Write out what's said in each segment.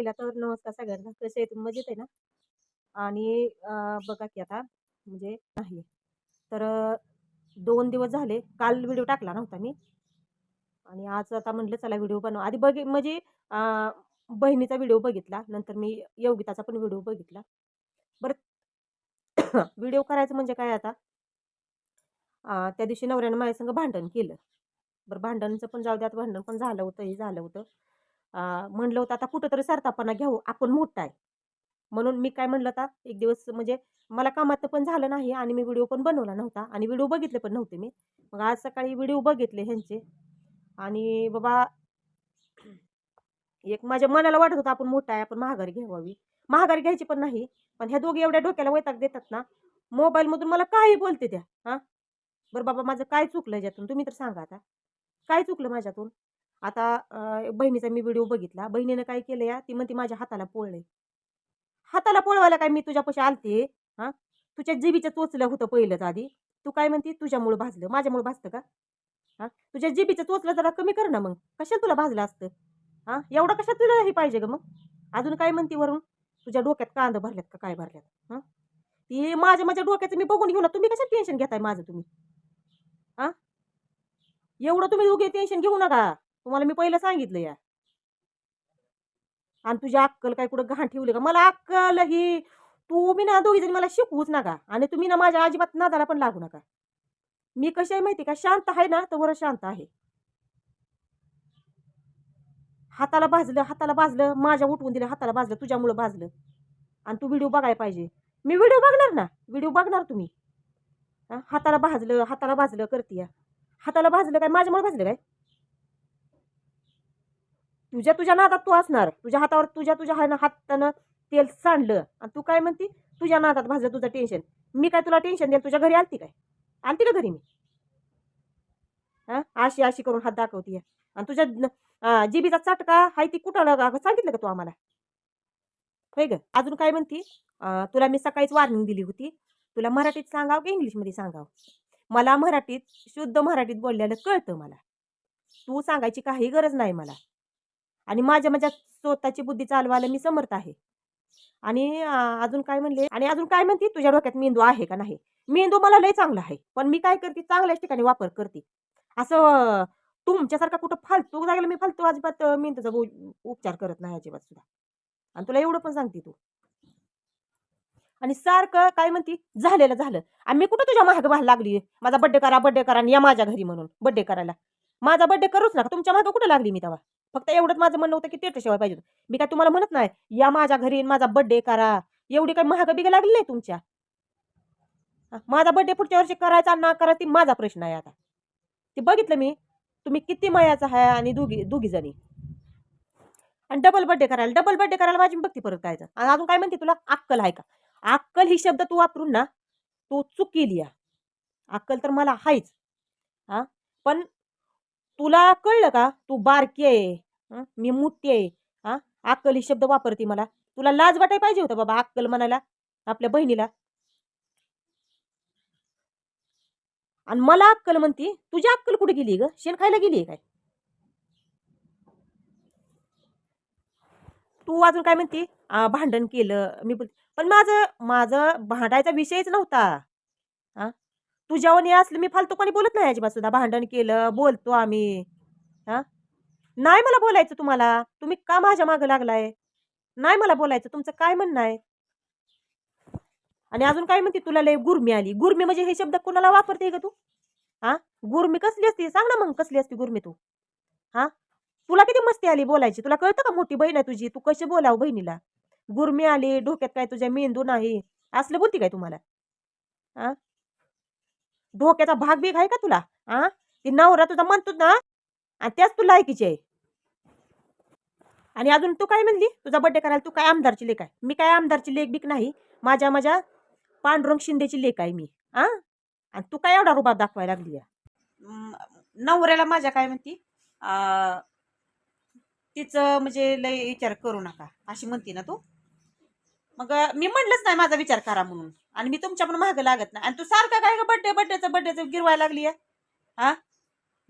पहिला तर नमस्कार सगळ्यांना. कसे आहे तुम्ही मजेत आहे ना? आणि बघा की आता म्हणजे नाही तर दोन दिवस झाले काल व्हिडिओ टाकला नव्हता मी. आणि आज आता म्हटलं चला व्हिडिओ बनवा. आधी बघ म्हणजे बहिणीचा व्हिडिओ बघितला. नंतर मी योगिताचा पण व्हिडिओ बघितला. बरं व्हिडिओ करायचं म्हणजे काय आता? त्या दिवशी नवऱ्यानं माझ्या संग भांडण केलं. बरं भांडणचं पण जाऊ द्यात भांडण पण झालं होतं हे झालं होतं. म्हणलं होतं आता कुठंतरी सरतापणा घेऊ आपण मोठा आहे. म्हणून मी काय म्हणलं आता एक दिवस म्हणजे मला कामात पण झालं नाही आणि मी व्हिडिओ पण बनवला नव्हता आणि व्हिडिओ बघितले पण नव्हते मी. मग आज सकाळी व्हिडिओ बघितले ह्यांचे आणि बाबा एक माझ्या मनाला वाटत होतं आपण मोठा आहे आपण महागारी घ्यावावी महागारी घ्यायची पण नाही पण ह्या दोघी एवढ्या डोक्याला वैताग देतात ना मोबाईलमधून मला काही बोलते त्या हां? बरं बाबा माझं काय चुकलं याच्यातून तुम्ही तर सांगा आता. काय चुकलं माझ्यातून? आता बहिणीचा मी व्हिडिओ बघितला. बहिणीनं काय केलं या ती म्हणते माझ्या हाताला पोळले हाताला पोळवायला काय मी तुझ्यापाशी आलते हां? तुझ्या जिबीचं चोचलं होतं पहिलंच आधी. तू काय म्हणते? तुझ्यामुळं भाजलं. माझ्यामुळं भाजतं का? हां? तुझ्या जिबीचं चोचलं जरा कमी कर ना मग. कशाला तुला भाजलं असतं? हां? एवढं कशात तुला हे पाहिजे ग मग? अजून काय म्हणते वरून तुझ्या डोक्यात कांदा भरल्यात का? काय भरल्यात हां? ती माझ्या माझ्या डोक्याचं मी बघून घेऊ ना तुम्ही कशात टेन्शन घेताय माझं तुम्ही? हां? एवढं तुम्ही दोघे टेन्शन घेऊ नका. तुम्हाला मी पहिलं सांगितलं या. आणि तुझी अक्कल काय कुठं घाण ठेवली का? मला अक्कल ही तुम्ही ना दोघी जणी मला शिकवूच नका आणि तुम्ही ना माझ्या अजिबात नादाला पण लागू नका. मी कशी आहे माहिती का? शांत आहे ना तर बरं शांत आहे. हाताला भाजलं हाताला भाजलं माझ्या उठवून दिलं हाताला भाजलं तुझ्यामुळं भाजलं. आणि तू व्हिडिओ बघायला पाहिजे. मी व्हिडिओ बघणार ना? व्हिडिओ बघणार तुम्ही. हाताला भाजलं हाताला भाजलं करते हाताला भाजलं काय? माझ्यामुळे भाजलं काय? तुझ्या तुझ्या नादात तू असणार. तुझ्या हातावर तुझ्या तुझ्या हातानं हातानं तेल सांडलं आणि तू काय म्हणती? तुझ्या नादात भाजलं तुझं टेन्शन मी काय तुला टेन्शन देईल तुझ्या घरी आलती काय? आलती का घरी मी? हा? अशी अशी करून हात दाखवती आणि तुझ्या जिबीचा चटका हाय ती कुठं लगा सांगितलं का तू आम्हाला? होय ग. अजून काय म्हणती? तुला मी सकाळीच वॉर्निंग दिली होती. तुला मराठीत सांगावं की इंग्लिशमध्ये सांगावं? मला मराठीत शुद्ध मराठीत बोललेलं कळतं मला. तू सांगायची काही गरज नाही मला. आणि माझ्या माझ्या स्वतःची बुद्धी चालवायला मी समर्थ आहे. आणि अजून काय म्हणले? आणि अजून काय म्हणते? तुझ्या डोक्यात मेंदू आहे का नाही? मेंदू मला लय चांगला आहे पण मी काय करते? चांगल्याच ठिकाणी वापर करते. असं तुमच्यासारखा कुठं फालतू जागेला मी फालतू अजिबात मेंदूचा उपचार करत नाही अजिबात सुद्धा. आणि तुला एवढं पण सांगते तू. आणि सारखं काय म्हणती? झालेलं झालं. आणि मी कुठं तुझ्या महाग व्हायला लागली माझा बड्डे करा बड्डे करा आणि या माझ्या घरी म्हणून बड्डे करायला. माझा बड्डे करूच नका. तुमच्या मागं कुठं लागली मी तेव्हा? फक्त एवढंच माझं म्हणणं होतं की ते पाहिजे मी काय तुम्हाला म्हणत नाही या माझ्या घरी माझा बड्डे करा. एवढी काही महाग बिगा लागली नाही तुमच्या. माझा बड्डे पुढच्या वर्षी करायचा ना करा ती माझा प्रश्न आहे आता. ते बघितलं मी तुम्ही किती मयाचा आहे आणि दोघी दोघी जणी. आणि डबल बड्डे करायला डबल बड्डे करायला माझी बघती परत करायचं आणि अजून काय म्हणते तुला? अक्कल आहे का? अक्कल ही शब्द तू वापरून ना तू चुकी केली या अक्कल तर मला आहेच हा पण तुला कळलं का? तू बारकी आहे. मी मोठी आहे. हा? अक्कल ही शब्द वापरते मला. तुला लाज वाटाय पाहिजे होता बाबा अक्कल म्हणायला आपल्या बहिणीला. आणि मला अक्कल म्हणती तुझी अक्कल कुठे गेली ग? शेण खायला गेली काय? तू अजून काय म्हणते? भांडण केलं. मी बोल पण माझं माझं भांडायचा विषयच नव्हता. हा? तुझ्यावर हे असलं मी फालतू कोणी बोलत नाही अजिबात सुद्धा. भांडण केलं बोलतो आम्ही. हा? नाही मला बोलायचं तुम्हाला. तुम्ही का माझ्या मागं लागलाय? नाही मला बोलायचं. तुमचं काय म्हणणं आहे? आणि अजून काय म्हणते? तुला लय गुरमी आली. गुरमी म्हणजे हे शब्द कोणाला वापरते का तू? हा? गुरमी कसली असते? सांग ना मग कसली असते गुरमी तू? हा? तुला किती मस्ती आली बोलायची? तुला कळतं का मोठी बहीण आहे तुझी? तू कशी बोलाव बहिणीला? गुरमी आली डोक्यात काय तुझ्या मेंदू नाही? असलं बोलती काय तुम्हाला? हा? डोक्याचा भाग बीग आहे का तुला? हा ती नवरा तुझा म्हणतो ना आणि त्याच तू लायकीची आहे. आणि अजून तू काय म्हणली? तुझा बड्डे करायला तू काय आमदारची लेख आहे? मी काय आमदारची लेख बिक नाही. माझ्या माझ्या पांडुरंग शिंदेची लेख आहे मी. हा आणि तू काय एवढा रुबाब दाखवायला लागली नवऱ्याला माझ्या काय म्हणती? तिचं म्हणजे लय विचार करू नका. अशी म्हणती ना तू. मग मी म्हणलंच नाही माझा विचार करा म्हणून. आणि मी तुमच्या पण मागं लागत नाही. आणि तू सारखं काय बड्डे बड्डेचं बड्डेचं गिरवायला लागली आहे? हा?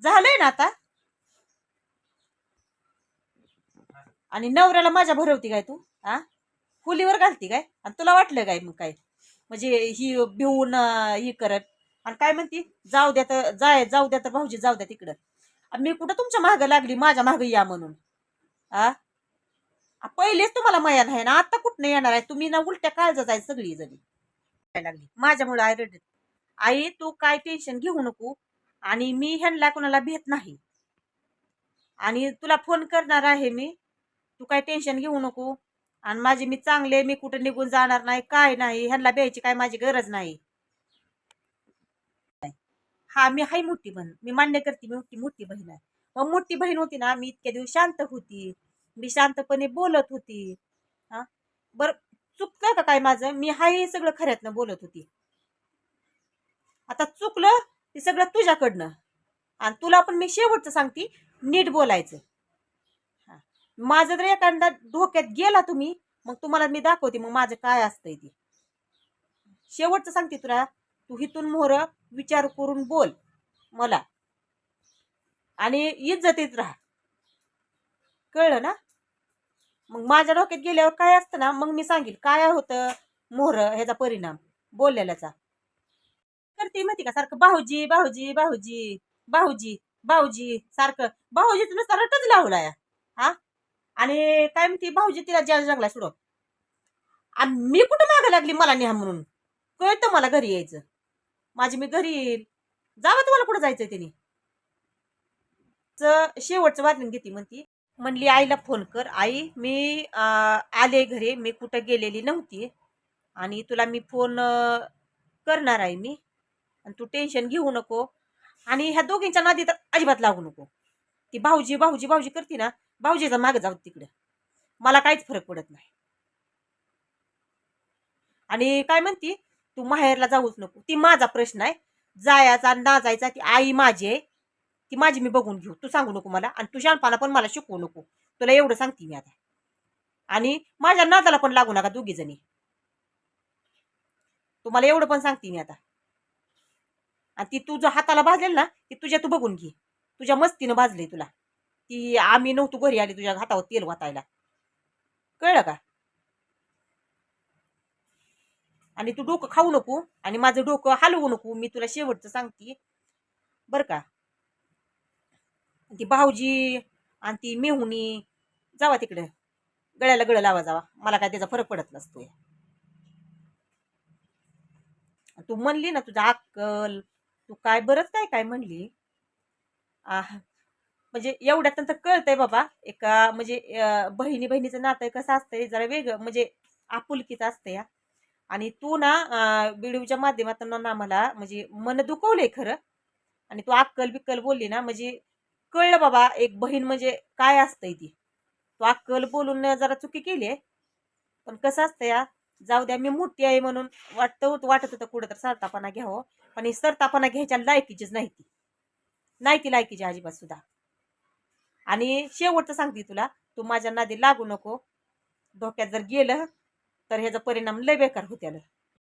झालंय ना आता? आणि नवऱ्याला माझ्या भरवती काय तू? हा? फुलीवर घालती काय? आणि तुला वाटलं काय मग काय? म्हणजे ही भिवून ही करत. आणि काय म्हणती? जाऊ द्या तर जाय जाऊ द्या तर भाऊजी जाऊ द्या तिकडं. आणि मी कुठं तुमच्या मागं लागली? माझ्या मागं या म्हणून. आ पहिलेच तुम्हाला मयान आहे ना? आता कुठनं येणार आहे? तुम्ही ना उलट्या काळजात आहे सगळी जणी लागली. माझ्यामुळे आई रडत आई तू काय टेन्शन घेऊ नको आणि मी ह्यांना कोणाला भेट नाही. आणि तुला फोन करणार आहे मी. तू काय टेन्शन घेऊ नको. आणि माझे मी चांगले मी कुठं निघून जाणार नाही काय नाही ह्यांना भ्यायची काय माझी गरज नाही. हा मी हाय मोठी बहीण. मी मान्य करते मी मोठी मोठी बहीण आहे. मग मोठी बहीण होती ना मी इतक्या दिवस शांत होती. मी शांतपणे बोलत होती. हा? बर चुकलं का काय माझं. मी हाही सगळं खऱ्यातनं बोलत होती. आता चुकलं ते सगळं तुझ्याकडनं. आणि तुला पण मी शेवटचं सांगते नीट बोलायचं. हां. माझं जर एखादा धोक्यात गेला तुम्ही मग तुम्हाला मी दाखवते मग माझं काय असतंय ते. शेवटचं सांगते तुला तू हिथून मोहर विचार करून बोल मला. आणि इज्जतीत राहा. कळलं ना? मग माझ्या डोक्यात गेल्यावर काय असतं ना मग मी सांगेल काय होतं मोहर ह्याचा परिणाम बोललेल्याचा. करते माहिती का सारखं भाऊजी भाऊजी भाऊजी भाऊजी भाऊजी सारखं भाऊजीच नुसता रटच लावलाय हा? आणि काय म्हणते भाऊजी तिला ज्या जगला सोडव. आणि मी कुठं मागं लागली मला न्या म्हणून? कळतं मला घरी यायचं. माझी मी घरी येईल. जावं तुम्हाला कुठं जायचंय त्यांनी च- शेवटचं वार्निंग घेते म्हणती. म्हणली आईला फोन कर. आई मी आले घरी. मी कुठं गेलेली नव्हती आणि तुला मी फोन करणार आहे मी. आणि तू टेन्शन घेऊ नको. आणि ह्या दोघींच्या नादी तर अजिबात लागू नको. ती भाऊजी भाऊजी भाऊजी करते ना भाऊजीचा मागं जाऊ तिकडं. मला काहीच फरक पडत नाही. आणि काय म्हणती तू माहेरला जाऊच नको. ती माझा प्रश्न आहे. जायचा ना जायचा ती आई माझी आहे. ती माझी मी बघून घेऊ. तू सांगू नको मला आणि तू अनपाला पण मला शिकवू नको. तुला एवढं सांगते मी आता. आणि माझ्या नादाला पण लागू नका दोघी जणी. तुम्हाला एवढं पण सांगते मी आता. आणि ती तुझं हाताला भाजलेल ना ती तुझ्या तू बघून घे. तुझ्या मस्तीनं भाजले तुला. ती आम्ही नव्हतो घरी आली तुझ्या हातावर तेल वाटायला कळलं का? आणि तू डोकं खाऊ नको आणि माझं डोकं हलवू नको. मी तुला शेवटचं सांगते. बरं का? ती भाऊजी आणि ती मेहुणी जावा तिकडे. गळ्याला गळं लावा जावा. मला काय त्याचा फरक पडत नसतोय. तू म्हणली ना तुझा अक्कल तू काय बरंच काय काय म्हणली. आह, म्हणजे एवढ्यात नंतर कळतंय बाबा एका म्हणजे बहिणी बहिणीचं नातं कसं असतंय जरा वेगळं म्हणजे आपुलकीचं असतं या आणि तू ना व्हिडिओच्या माध्यमातून ना मला म्हणजे मन दुखवलंय खरं. आणि तू अक्कल बिक्कल बोलली ना म्हणजे कळलं बाबा एक बहीण म्हणजे काय असतंय ती? तू अक्कल बोलून जरा चुकी केली आहे. पण कसं असतं या जाऊ द्या मी मोठी आहे म्हणून वाटतं वाटत होतं कुठं तर सरतापणा घ्यावं. पण ही सरतापणा घ्यायच्या लायकीचीच नाही ती. नाही ती लायकीची अजिबात सुद्धा. आणि शेवटचं सांगते तुला तू माझ्या नादी लागू नको. धोक्यात जर गेलं तर ह्याचा परिणाम लय बेकार होत्याला